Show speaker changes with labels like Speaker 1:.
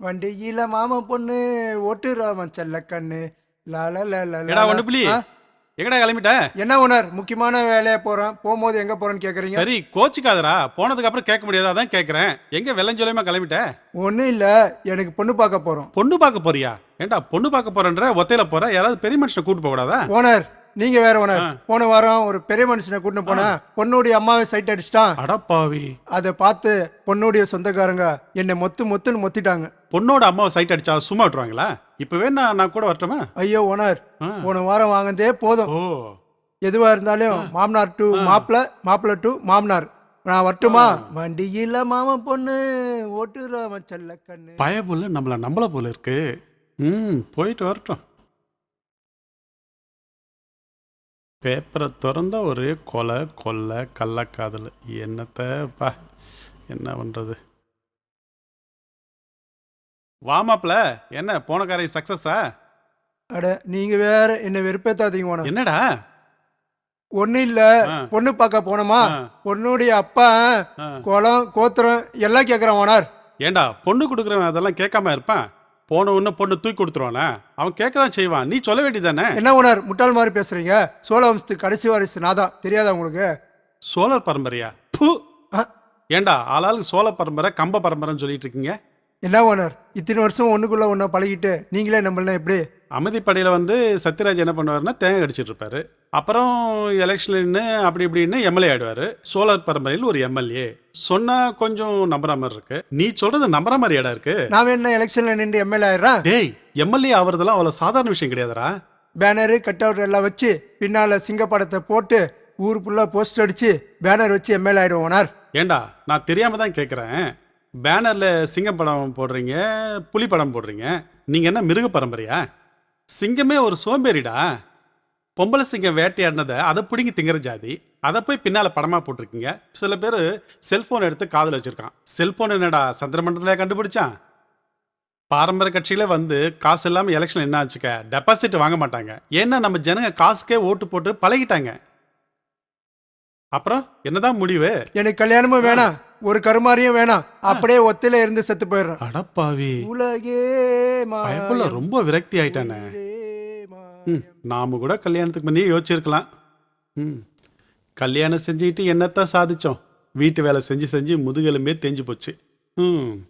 Speaker 1: வண்டியில மாமன் பொண்ணு ஓட்டுறாமன் செல்ல கண்ணு லால
Speaker 2: ஒண்ணு புலி எங்கடா கிளம்பிட்ட?
Speaker 1: என்ன ஓனர் முக்கியமான வேலையா போறேன். போகும்போது எங்க போறேன்னு கேக்குறீங்க?
Speaker 2: சரி கோச்சிக்காதடா. போனதுக்கு அப்புறம் கேட்க முடியாது அதான் கேக்குறேன். எங்க வெள்ளஞ்சொலியமா கிளம்பிட்ட?
Speaker 1: ஒண்ணும் இல்ல எனக்கு பொண்ணு பார்க்க போறோம்.
Speaker 2: பொண்ணு பார்க்க போறியா? ஏண்டா பொண்ணு பார்க்க போறேன்ற ஒத்தையில போற? யாராவது பெரிய மனுஷனை கூட்டு போக கூடாதா
Speaker 1: ஓனர் நீங்க வேற ஓனர்
Speaker 2: ஆ.
Speaker 1: போன வாரம் ஒரு பெரிய மனுஷனை கூட்டிட்டு போனேன் பொண்ணுடைய அம்மாவை சைட் அடிச்சிட்டான்.
Speaker 2: அடப்பாவி
Speaker 1: அதை பார்த்து பொண்ணுடைய சொந்தக்காரங்க என்னை மொத்து மொத்துன்னு மொத்திட்டாங்க.
Speaker 2: பொண்ணோட அம்மாவை சைட் அடிச்சா சும்மா விட்டுருவாங்களா? இப்பவே நான் நான் கூட வரட்டுமா?
Speaker 1: ஐயோ ஓனர். போன வாரம் வாங்கினதே போதும். எதுவா இருந்தாலும் மாமனார் டு மாப்பிள மாப்பிள டு மாமனார். நான் வரட்டுமா? வண்டியில மாமன் பொண்ணு ஓட்டுறாமன் செல்ல கண்ணு
Speaker 2: பயபுள்ள நம்மள நம்பல போல இருக்கு. ம் போயிட்டு வரட்டும். பேப்பரை திறந்தா ஒரே கொலை கொள்ளை கள்ளக்காதல். என்னத்த பா என்ன பண்றது? வாமாப்ல என்ன போன காரியம் சக்சஸா
Speaker 1: அட நீங்க வேற என்ன வெறுப்பேத்தாதீங்க ஓனர்
Speaker 2: என்னடா?
Speaker 1: ஒண்ணு இல்ல
Speaker 2: ஆ.
Speaker 1: பொண்ணு பார்க்க போனோமா?
Speaker 2: ஆ,
Speaker 1: பொண்ணுடைய அப்பா
Speaker 2: ஆ.
Speaker 1: குளம் கோத்திரம் எல்லாம் கேக்குறான் ஓனர்
Speaker 2: ஏண்டா பொண்ணு கொடுக்குறவன் அதெல்லாம் கேட்காம இருப்பான்? போன உடனே பொண்ணு தூக்கி கொடுத்துருவானே? அவன் கேட்க தான் செய்வான். நீ சொல்ல வேண்டியதானே
Speaker 1: என்ன ஓனர் முட்டாள் மாதிரி பேசுறீங்க? சோழ வம்சத்துக்கு கடைசி வாரிசு நான் தான் தெரியாதா உங்களுக்கு?
Speaker 2: சோழர் பரம்பரையா.
Speaker 1: ஆ.
Speaker 2: ஏண்டா ஆளாளுக்கு சோழ பரம்பரை கம்ப பரம்பரைன்னு சொல்லிட்டு இருக்கீங்க?
Speaker 1: என்ன ஓனர் இத்தனை வருஷம் ஒண்ணுக்குள்ள ஒண்ணா பழகிட்டு நீங்களே நம்மள எப்படி?
Speaker 2: அமைதிப்படையில் வந்து சத்யராஜ் என்ன பண்ணுவாருன்னா தேங்காய் அடிச்சிட்டு இருப்பாரு. அப்புறம் எலெக்ஷன்ல நின்னு அப்படி இப்படின்னு எம்எல்ஏ ஆயிடுவாரு. சோழர் பரம்பரையில் ஒரு எம்எல்ஏ சொன்னா கொஞ்சம் நம்புற மாதிரி இருக்கு. நீ சொல்றது நம்புற மாதிரி இடம் இருக்கு.
Speaker 1: நான் என்ன எலெக்ஷன்ல நின்று எம்எல்ஏ ஆயிடுறேன்
Speaker 2: டேய் எம்எல்ஏ ஆவறதெல்லாம் அவ்வளவு சாதாரண விஷயம் கிடையாதுடா.
Speaker 1: பேனரு கட் அவுட் எல்லாம் வச்சு பின்னால சிங்க படத்தை போட்டு ஊர் ஃபுல்லா போஸ்டர் அடிச்சு பேனர் வச்சு எம்எல்ஏ ஆயிடுவோம் ஓனர்.
Speaker 2: ஏண்டா நான் தெரியாம தான் கேட்குறேன் பேனர்ல சிங்கம் படம் போடுறீங்க புலி படம் போடுறீங்க. நீங்க என்ன மிருக பரம்பரையா? சிங்கமே ஒரு சோம்பேறிடா. பொம்பளை சிங்கம் வேட்டையாடினதை அதை பிடிங்கி திங்கிற ஜாதி. அதை போய் பின்னால படமா போட்டிருக்கீங்க. சில பேர் செல்போன் எடுத்து காதில் வச்சிருக்கான். செல்போன் என்னடா சந்திரமண்டலத்தில் கண்டுபிடிச்சான்? பாரம்பரிய கட்சியில வந்து காசு இல்லாமல் எலெக்ஷன் என்ன ஆச்சுக்க? டெபாசிட் வாங்க மாட்டாங்க. ஏன்னா நம்ம ஜனங்க காசுக்கே ஓட்டு போட்டு பழகிட்டாங்க. அப்புறம் என்னதான் முடிவு?
Speaker 1: எனக்கு கல்யாணமும் வேணாம். ஒரு கருமாரியும் வேணாம். அப்படியே ஒத்தையில இருந்து செத்து போயிடுறேன்.
Speaker 2: அடப்பாவி.
Speaker 1: உலகே
Speaker 2: பயப்புள்ள ரொம்ப விரக்தி ஆயிட்டானே. ம். நாம கூட கல்யாணத்துக்கு முன்னே யோசிச்சிருக்கலாம். ம். கல்யாணம் செஞ்சுக்கிட்டு என்னத்தான் சாதிச்சோம்? வீட்டு வேலை செஞ்சு செஞ்சு முதுகெலும்பே தேஞ்சு போச்சு. ம்.